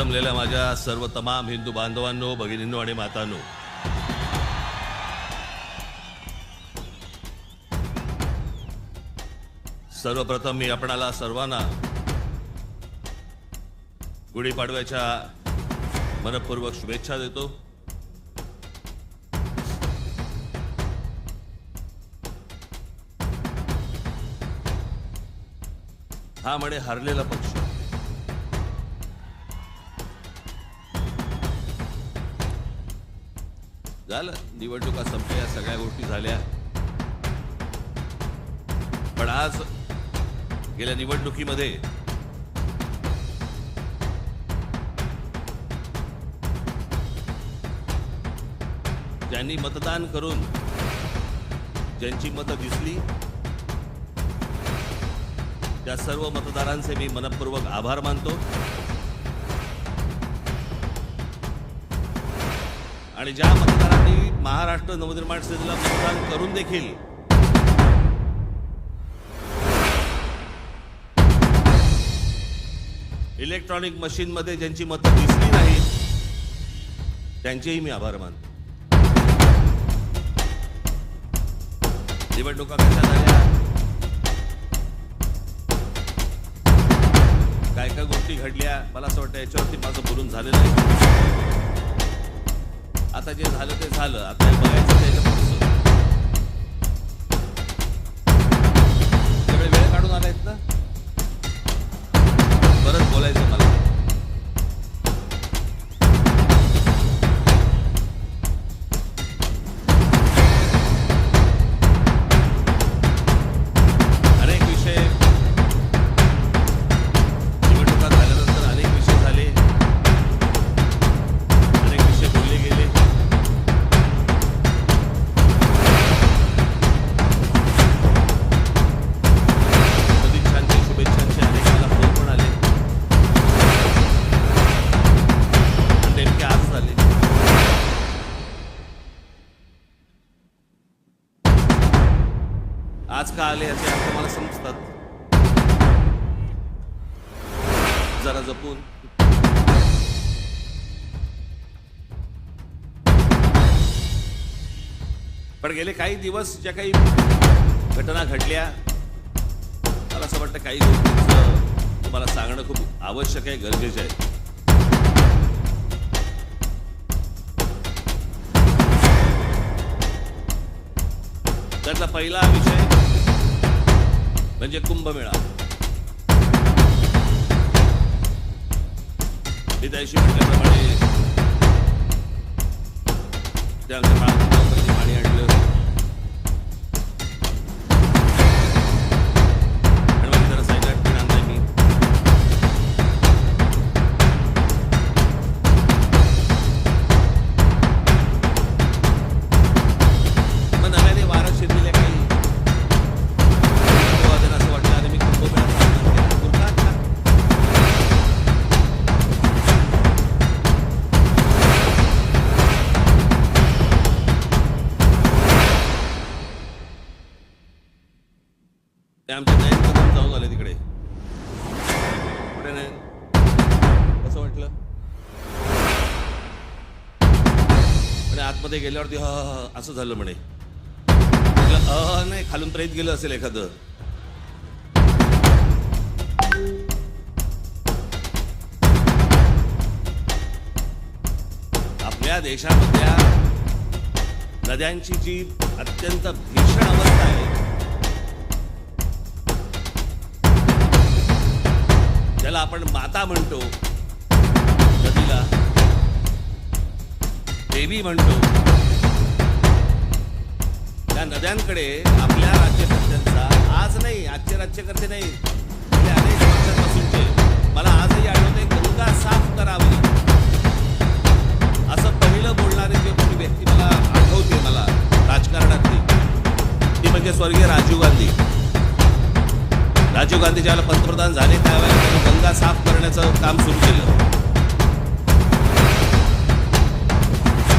जमलेल्या माझ्या सर्व तमाम हिंदू बांधवांनो भगिनींनो आणि मातांनो. सर्वप्रथम मी आपणाला सर्वांना गुढीपाडव्याच्या मनपूर्वक शुभेच्छा देतो. हा म्हणे हरलेला पक्ष. झालं. निवडणुका संपल्या सगळ्या गोष्टी झाल्या. पण आज गेल्या निवडणुकीमध्ये ज्यांनी मतदान करून ज्यांची मतं दिसली त्या सर्व मतदारांचे मी मनपूर्वक आभार मानतो. आणि ज्या मतदारांनी महाराष्ट्र नवनिर्माण सेनेला मतदान करून देखील इलेक्ट्रॉनिक मशीन मध्ये ज्यांची मतं दिसली नाहीत त्यांचेही मी आभार मानतो. निवडणुका कशा झाल्या? काय काय गोष्टी घडल्या? मला असं वाटतं याच्यावरती माझं बोलून झालेलं आहे आता जे झालं ते झालं. आता बघायचं त्याच्या पुढचं वेळ काढून आलायत ना? परत बोलायचं मला. जरा जपून. पण गेले काही दिवस ज्या काही घटना घडल्या मला असं वाटतं काही गोष्टींचं तुम्हाला सांगणं खूप आवश्यक आहे गरजेचं आहे. त्यातला पहिला विषय म्हणजे कुंभमेळा. मी त्याशी म्हटल्याप्रमाणे त्या काळामध्ये पाणी नयन जाऊन आले तिकडे. कुठे नाही. कसं म्हटलं? म्हणे आतमध्ये गेल्यावरती ह ह, असं झालं म्हणे. म्हटलं, नाही खालून प्रेत गेलं असेल एखादं. आपल्या देशामधल्या नद्यांची जी अत्यंत भीषण अवस्था आहे ज्याला आपण माता म्हणतो नदीला देवी म्हणतो त्या नद्यांकडे आपल्या राज्यकर्त्यांचा आज नाही आजचे राज्यकर्ते नाही अनेक वर्षांपासूनचे मला आजही आठवते गंगा साफ करावी. राजीव गांधी ज्याला पंतप्रधान झाले त्यावेळेला गंगा साफ करण्याचं काम सुरू केलं.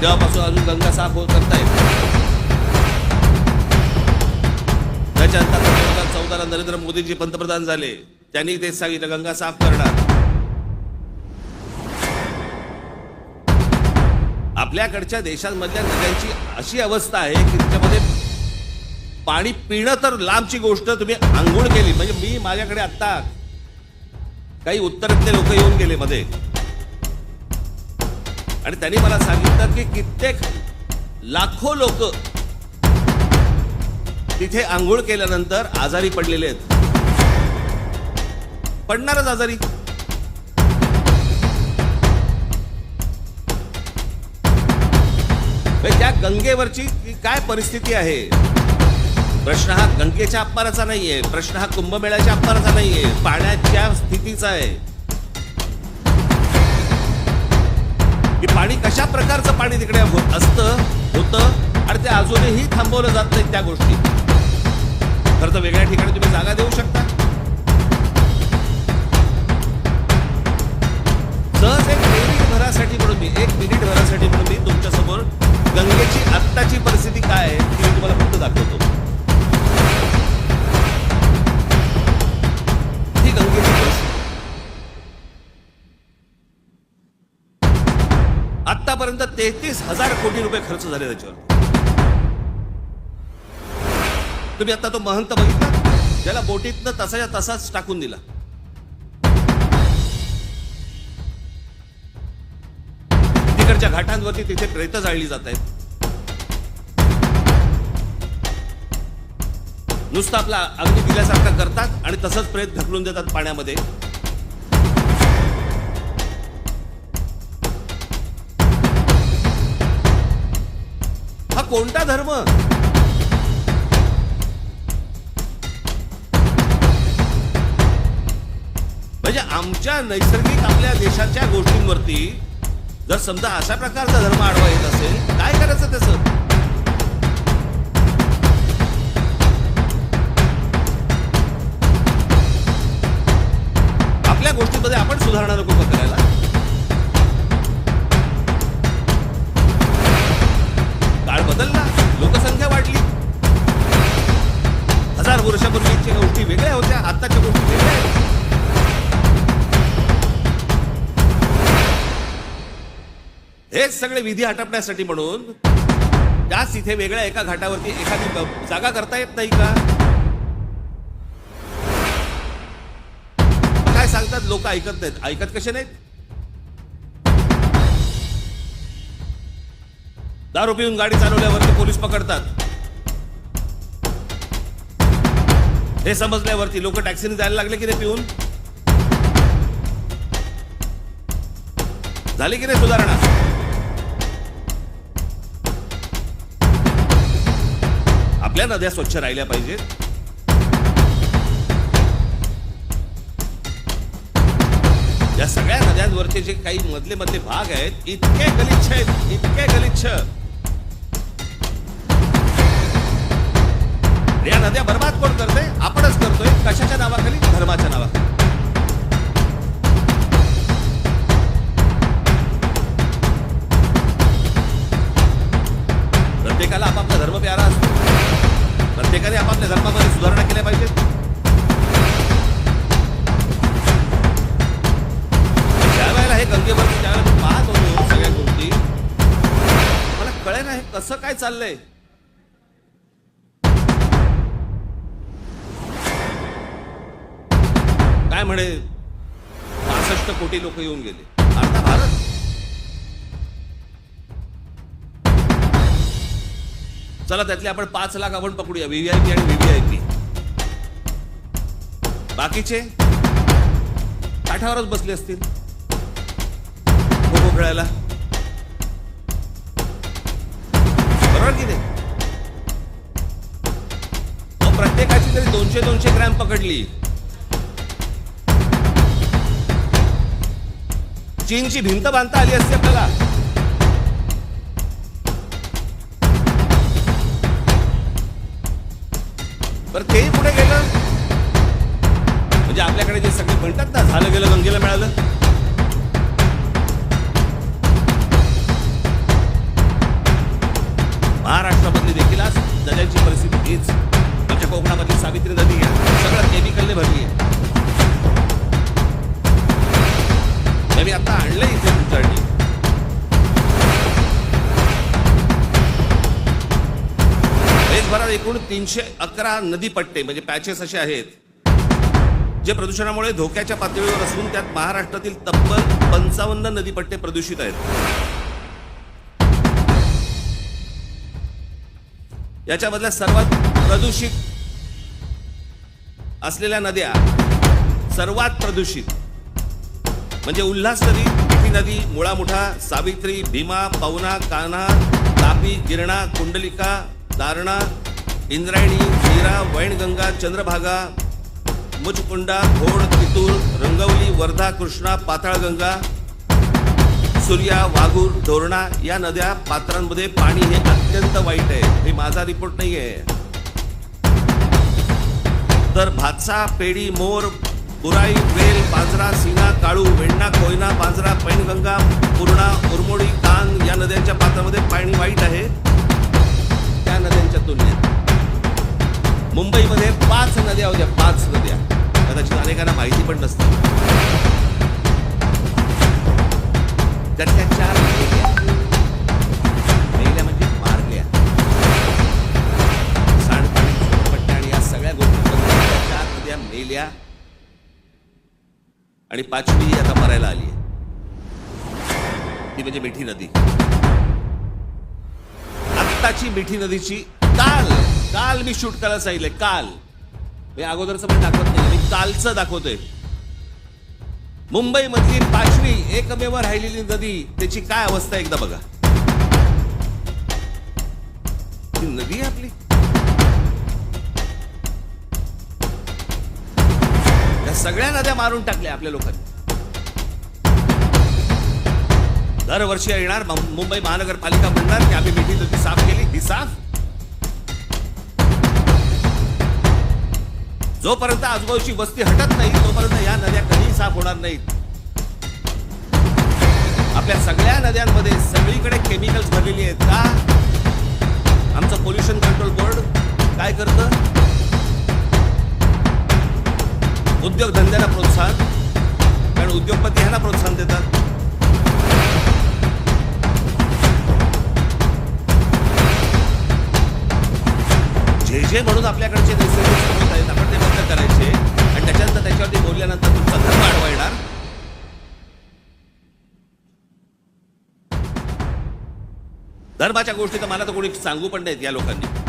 तेव्हापासून अजून गंगा साफ होत करता येत त्याच्या अंतर्गत दोन हजार चौदाला नरेंद्र मोदीजी पंतप्रधान झाले. त्यांनी तेच सांगितलं गंगा साफ करणार. आपल्याकडच्या देशांमधल्या नद्यांची अशी अवस्था आहे की त्याच्यामध्ये पाणी पिणं तर लांबची गोष्ट तुम्ही आंघोळ केली. म्हणजे मी माझ्याकडे आत्ता काही उत्तरातले लोक येऊन गेले मध्ये. आणि त्यांनी मला सांगितलं की कित्येक लाखो लोक तिथे आंघोळ केल्यानंतर आजारी पडलेले आहेत. पडणारच आजारी. म्हणजे त्या गंगेवरची काय परिस्थिती आहे? प्रश्न हा गंगेच्या अपाराचा नाहीये. प्रश्न हा कुंभमेळ्याच्या अपाराचा नाहीये. पाण्याच्या स्थितीचा आहे. की पाणी कशा प्रकारचं पाणी तिकडे असत असतं होतं आणि ते अजूनही थांबवलं जात नाही त्या गोष्टी. खरं तर वेगळ्या ठिकाणी तुम्ही जागा देऊ शकता. सहज एक मिनिट भरासाठी म्हणून मी एक मिनिट भरासाठी म्हणून मी तुमच्यासमोर गंगेची आत्ताची परिस्थिती काय आहे ती मी तुम्हाला फक्त दाखवतो. आतापर्यंत तेहतीस हजार कोटी रुपये खर्च झाले त्याच्यावर. तुम्ही आता तो महंत बघितला? ज्याला बोटीतनं तसाच्या तसाच टाकून दिला. तिकडच्या घाटांवरती तिथे प्रेत जाळली जात आहेत. नुसतं आपला अग्नी दिल्यासारखा करतात आणि तसंच प्रेत ढकलून देतात पाण्यामध्ये. कोणता धर्म? म्हणजे आमच्या नैसर्गिक आपल्या देशाच्या गोष्टींवरती जर समजा अशा प्रकारचा धर्म आडवा येत असेल काय करायचं त्याचं? हेच सगळे विधी हटपण्यासाठी म्हणून त्याच इथे वेगळ्या एका घाटावरती एखादी जागा करता येत नाही का? काय सांगतात लोक ऐकत नाहीत? ऐकत कसे नाहीत? दारू पिऊन गाडी चालवल्यावरती पोलीस पकडतात. हे समजल्यावरती लोक टॅक्सीने जायला लागले की नाही पिऊन? झाली की नाही सुधारणा? आपल्या नद्या स्वच्छ राहिल्या पाहिजेत. या सगळ्या नद्यांवरचे जे काही मधले मधले भाग आहेत इतके गलिच्छ आहेत इतके गलिच्छ. या नद्या बर्बाद कोण करते? आपणच करतोय. कशाच्या नावाखाली? धर्माच्या नावाखाली. प्रत्येकाला आपापला धर्म प्यारा असतो. प्रत्येकाने आपापल्या धर्मामध्ये सुधारणा केल्या पाहिजेत. ज्या हे गंगेवर ज्यावेळेला मी पाहत होतो हो सगळ्या गोष्टी मला कळे ना हे कसं काय चाललंय. काय म्हणे पासष्ट कोटी लोक येऊन गेले. चला त्यातले आपण पाच लाख आपण पकडूया. व्हीव्हीआयपी आणि व्हीव्हीआयपी बाकीचे? काठावरच बसले असतील. खो खो खेळायला. बरोबर की नाही? प्रत्येकाची तरी दोनशे दोनशे ग्रॅम पकडली. चीनची भिंत बांधता आली असते आपल्याला. आता आणलं इथे उतरणी देशभरात एकूण तीनशे अकरा नदीपट्टे म्हणजे पॅचेस असे आहेत जे प्रदूषणामुळे धोक्याच्या पातळीवर असून त्यात महाराष्ट्रातील तब्बल पंचावन्न नदीपट्टे प्रदूषित आहेत. याच्यामधल्या सर्वात प्रदूषित असलेल्या नद्या सर्वात प्रदूषित म्हणजे उल्हास नदी मिठी नदी मुळा मुठा सावित्री भीमा पवना कान्हा तापी गिरणा कुंडलिका दारणा इंद्रायणी नीरा वैणगंगा चंद्रभागा मुचकुंडा घोड तितूर रंगवली वर्धा कृष्णा पाताळगंगा सूर्या वाघूर धोरणा या नद्या पात्रांमध्ये पाणी हे अत्यंत वाईट आहे. हे माझा रिपोर्ट नाही आहे तर भातसा पेडी मोर बुराई वेल पांजरा सिना काळू वेण्णा कोयना पांजरा पैनगंगा पूर्णा उरमोडी कान या नद्यांच्या पात्रामध्ये पाणी वाईट आहे. त्या नद्यांच्या तुलनेत. मुंबईमध्ये पाच नद्या होत्या पाच नद्या. कदाचित अनेकांना माहिती पण नसते त्यातल्या चार आणि पाचवी आता मरायला आली ती म्हणजे मिठी नदी. आत्ताची मिठी नदीची काल काल मी शूट करायला सांगितलंय काल. मी अगोदरचं पण दाखवत नाही मी कालचं दाखवतोय. मुंबई मधली पाचवी एकमेव राहिलेली नदी त्याची काय अवस्था आहे एकदा बघा. नदी आहे आपली. सगळ्या नद्या मारून टाकल्या आपल्या लोकांनी. दरवर्षी येणार मुंबई महानगरपालिका म्हणणार की आम्ही मिठी नदी साफ केली ही साफ. जोपर्यंत आजूबाजूची वस्ती हटत नाही तोपर्यंत या नद्या कधीही साफ होणार नाहीत. आपल्या सगळ्या नद्यांमध्ये सगळीकडे केमिकल्स भरलेली आहेत का? आमचं पोल्युशन कंट्रोल बोर्ड काय करतं? उद्योगधंद्याला प्रोत्साहन कारण उद्योगपती ह्यांना प्रोत्साहन देतात. जे जे म्हणून आपल्याकडचे नैसर्गिक स्रोत आहेत आपण ते बंद करायचे आणि त्याच्यानंतर त्याच्यावरती बोलल्यानंतर तुमचा धर्म आडवा येणार धर्माच्या गोष्टी तर मला तर कोणी सांगू पण नाहीत या लोकांनी.